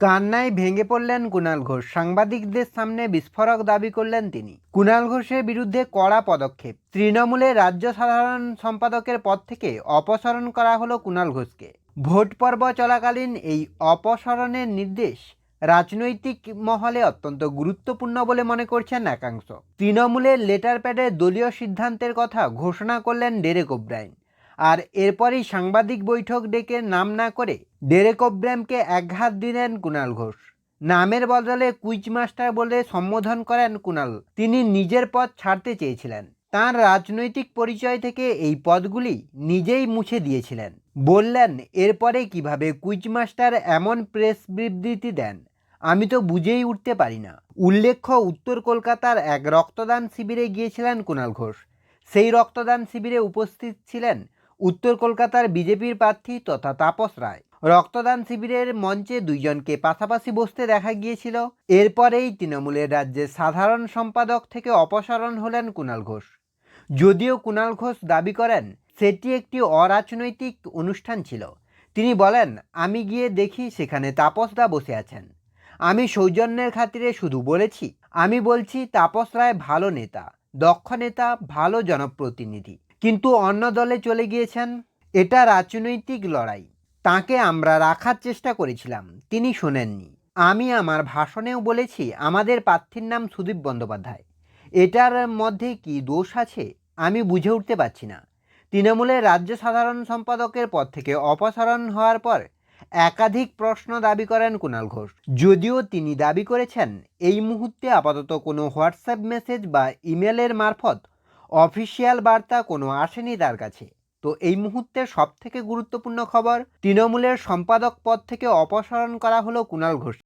কান্নায় ভেঙে পড়লেন কুণাল ঘোষ। সাংবাদিকদের সামনে বিস্ফোরক দাবি করলেন তিনি। কুণাল ঘোষের বিরুদ্ধে কড়া পদক্ষেপ। তৃণমূলের রাজ্য সাধারণ সম্পাদকের পদ থেকে অপসারণ করা হলো কুণাল ঘোষকে। ভোট পর্ব চলাকালীন এই অপসারণের নির্দেশ রাজনৈতিক মহলে অত্যন্ত গুরুত্বপূর্ণ বলে মনে করছেন একাংশ। তৃণমূলের লেটার প্যাডে দলীয় সিদ্ধান্তের কথা ঘোষণা করলেন ডেরেক ওব্রায়ন আর এরপরই সাংবাদিক বৈঠক ডেকে নাম না করে ডেরেক ওব্রামকে একঘাত দিলেন কুণাল ঘোষ। নামের বদলে কুইজ মাস্টার বলে সম্বোধন করেন কুণাল তিনি নিজের পদ ছাড়তে চেয়েছিলেন। তার রাজনৈতিক পরিচয় থেকে এই পদগুলি নিজেই মুছে দিয়েছিলেন। বললেন, এরপরে কীভাবে কুইজ মাস্টার এমন প্রেস বিবৃতি দেন? আমি তো বুঝেই উঠতে পারি না। উল্লেখ্য, উত্তর কলকাতার এক রক্তদান শিবিরে গিয়েছিলেন কুণাল ঘোষ। সেই রক্তদান শিবিরে উপস্থিত ছিলেন উত্তর কলকাতার বিজেপির প্রার্থী তথা তাপস রায়। রক্তদান শিবিরের মঞ্চে দুইজনকে পাশাপাশি বসতে দেখা গিয়েছিল। এরপরেই তৃণমূলের রাজ্যের সাধারণ সম্পাদক থেকে অপসারণ হলেন কুণাল ঘোষ। যদিও কুণাল ঘোষ দাবি করেন, সেটি একটি অরাজনৈতিক অনুষ্ঠান ছিল। তিনি বলেন, আমি গিয়ে দেখি সেখানে তাপসদা বসে আছেন। আমি সৌজন্যের খাতিরে শুধু বলেছি, আমি বলছি তাপস রায় ভালো নেতা, দক্ষ নেতা, ভালো জনপ্রতিনিধি। কিন্তু অন্য দলে চলে গিয়েছেন। এটা রাজনৈতিক লড়াই। তাকে আমরা রাখার চেষ্টা করেছিলাম, তিনি শোনেননি। আমি আমার ভাষণেও বলেছি, আমাদের প্রার্থীর নাম সুদীপ বন্দ্যোপাধ্যায়। এটার মধ্যে কি দোষ আছে, আমি বুঝে উঠতে পারছি না। তৃণমূলের রাজ্য সাধারণ সম্পাদকের পদ থেকে অপসারণ হওয়ার পর একাধিক প্রশ্ন দাবি করেন কুণাল ঘোষ। যদিও তিনি দাবি করেছেন, এই মুহূর্তে আপাতত কোনো হোয়াটসঅ্যাপ মেসেজ বা ইমেলের মারফত অফিসিয়াল বার্তা কোনো আসেনি তার কাছে। তো এই মুহূর্তে সবথেকে গুরুত্বপূর্ণ খবর, তৃণমূলের সম্পাদক পদ থেকে অপসারণ করা হলো কুণাল ঘোষ।